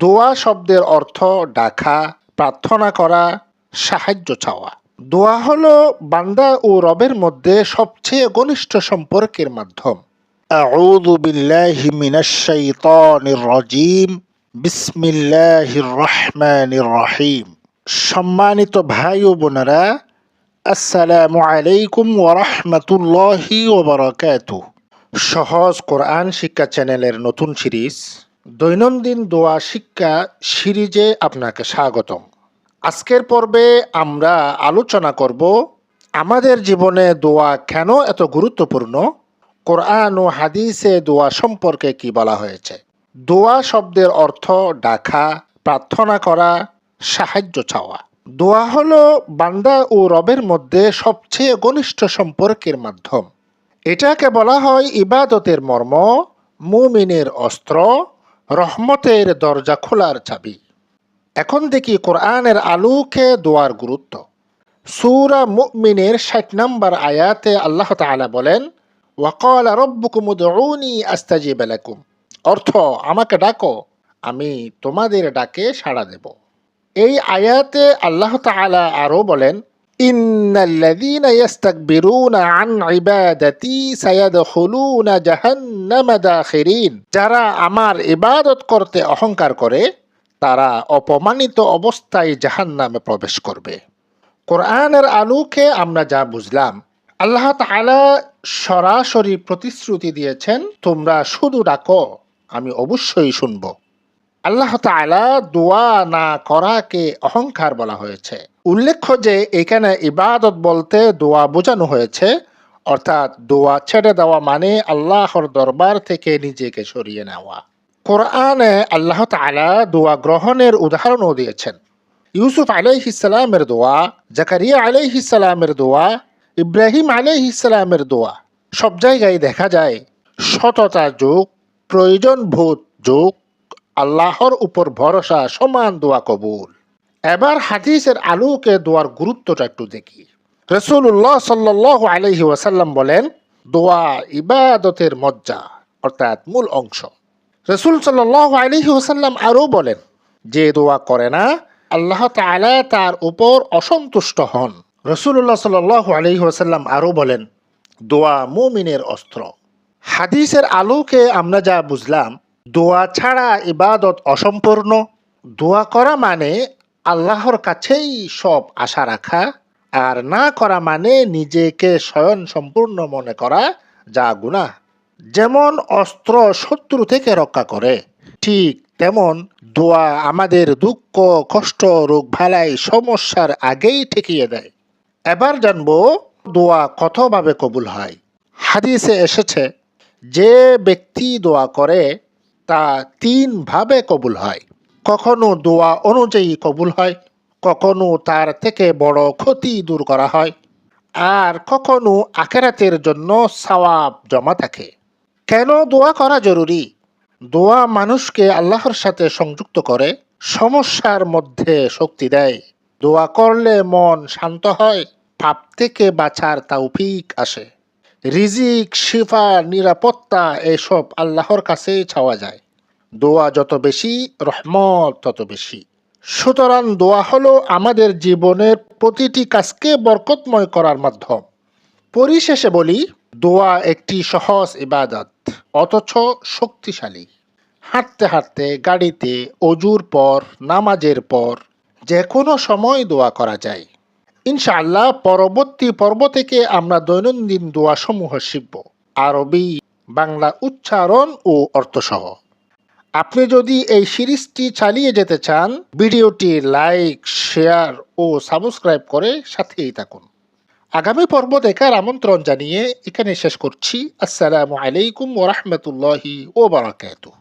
দোয়া শব্দের অর্থ ডাকা, প্রার্থনা করা, সাহায্য চাওয়া। দোয়া হলো বান্দা ও রবের মধ্যে সবচেয়ে ঘনিষ্ঠ সম্পর্কের মাধ্যম। বিসমিল্লাহির রহমানির রহিম। সম্মানিত ভাই ও বোনেরা আসসালামু আলাইকুম ওয়া রাহমাতুল্লাহি ওয়া বারাকাতুহু সহজ কোরআন শিক্ষা চ্যানেলের নতুন সিরিজ, দৈনন্দিন দোয়া শিক্ষা সিরিজে আপনাকে স্বাগতম। আজকের পর্বে আমরা আলোচনা করব, আমাদের জীবনে দোয়া কেন এত গুরুত্বপূর্ণ? কোরআন ও হাদিসে দোয়া সম্পর্কে কি বলা হয়েছে? দোয়া শব্দের অর্থ ডাকা, প্রার্থনা করা, সাহায্য চাওয়া। দোয়া হলো বান্দা ও রবের মধ্যে সবচেয়ে ঘনিষ্ঠ সম্পর্কের মাধ্যম। এটাকে বলা হয় ইবাদতের মর্ম, মুমিনের অস্ত্র, রহমতের দরজা খোলার চাবি। এখন দেখি কোরআনের আলোকে দোয়ার গুরুত্ব। সুরা মুমিনের ষাট নম্বর আয়াতে আল্লাহ তাআলা বলেন, ওয়াকাল রব্বুকুম উদউনি আস্তাজিব লাকুম। অর্থ, আমাকে ডাকো, আমি তোমাদের ডাকে সাড়া দেব। এই আয়াতে আল্লাহ তাআলা আরও বলেন, ইন্নাল্লাযীনা ইয়াস্তাকবিরুনা আন ইবাদাতি সায়াদখুলুনা জাহান্নামা দাখিরিন। যারা আমার ইবাদত করতে অহংকার করে, তারা অপমানিত অবস্থায় জাহান্নামে প্রবেশ করবে। কোরআনের আলোকে আমরা যা বুঝলাম, আল্লাহ তাআলা সরাসরি প্রতিশ্রুতি দিয়েছেন, তোমরা শুধু ডাকো, আমি অবশ্যই শুনব। আল্লাহ তাআলা দোয়া না করাকে অহংকার বলা হয়েছে। উল্লেখ্য যে এখানে ইবাদত বলতে দোয়া বোঝানো হয়েছে, অর্থাৎ দোয়া ছেড়ে দেওয়া মানে আল্লাহর দরবার থেকে নিজেকে সরিয়ে নেওয়া। কোরআনে আল্লাহ তাআলা দোয়া গ্রহণের উদাহরণও দিয়েছেন। ইউসুফ আলাইহিসালামের দোয়া, জাকারিয়া আলাইহিসালামের দোয়া, ইব্রাহিম আলাইহিসালামের দোয়া, সব জায়গায় দেখা যায় সততা যোগ প্রয়োজনবোধ যোগ আল্লাহর উপর ভরসা, সমান দোয়া কবুল। এবার হাদিসের আলোকে দোয়ার গুরুত্বটা একটু দেখি। রসুল্লাহ সাল্লাহ আলহি ওয়াসাল্লাম বলেন, দোয়া ইবাদতের মজ্জা, অর্থাৎ মূল অংশ। রসুল সাল্লাহ আলহি ওসাল্লাম আরও বলেন, যে দোয়া করে না, আল্লাহ তাআলা তার উপর অসন্তুষ্ট হন। রসুল্লাহ সাল্লাহ আলহি ওসাল্লাম আরও বলেন, দোয়া মুমিনের অস্ত্র। হাদিসের আলোকে আমরা যা বুঝলাম দোয়া ছাড়া ইবাদত অসম্পূর্ণ। দোয়া করা মানে আল্লাহর কাছেই সব আশা রাখা আর না করা মানে নিজেকে স্বয়ং সম্পূর্ণ মনে করা যা গুনাহ। যেমন অস্ত্র শত্রু থেকে রক্ষা করে, ঠিক তেমন দোয়া আমাদের দুঃখ, কষ্ট, রোগ, ভালাই, সমস্যার আগেই ঠেকিয়ে দেয়। এবার জানব দোয়া কতভাবে কবুল হয়। হাদিসে এসেছে, যে ব্যক্তি দোয়া করে তা তিনভাবে কবুল হয়। কখনো দোয়া অনুযায়ী কবুল হয়, কখনো তার থেকে বড় ক্ষতি দূর করা হয়, আর কখনো আখেরাতের জন্য সওয়াব জমা থাকে। কেন দোয়া করা জরুরি? দোয়া মানুষকে আল্লাহর সাথে সংযুক্ত করে, সমস্যার মধ্যে শক্তি দেয়। দোয়া করলে মন শান্ত হয়, পাপ থেকে বাঁচার তৌফিক আসে। রিজিক, শিফা, নিরাপত্তা এসব আল্লাহর কাছেই চাওয়া যায়। দোয়া যত বেশি, রহমত তত বেশি। সুতরাং দোয়া হলো আমাদের জীবনের প্রতিটি কাজকে বরকতময় করার মাধ্যম। পরিশেষে বলি, দোয়া একটি সহজ ইবাদত, অথচ শক্তিশালী। হাঁটতে হাঁটতে, গাড়িতে, অজুর পর, নামাজের পর যে কোনো সময় দোয়া করা যায়। ইনশাআল্লাহ পরবর্তী পর্ব থেকে আমরা দৈনন্দিন দোয়াসমূহ শিখব। আরবি, বাংলা উচ্চারণ ও অর্থসহ। আপনি যদি এই সিরিজটি চালিয়ে যেতে চান, ভিডিওটি লাইক, শেয়ার ও সাবস্ক্রাইব করে সাথেই থাকুন। আগামী পর্ব দেখার আমন্ত্রণ জানিয়ে এখানে শেষ করছি। আসসালামু আলাইকুম ওরহমতুল্লাহি ও বারাকাতুহ।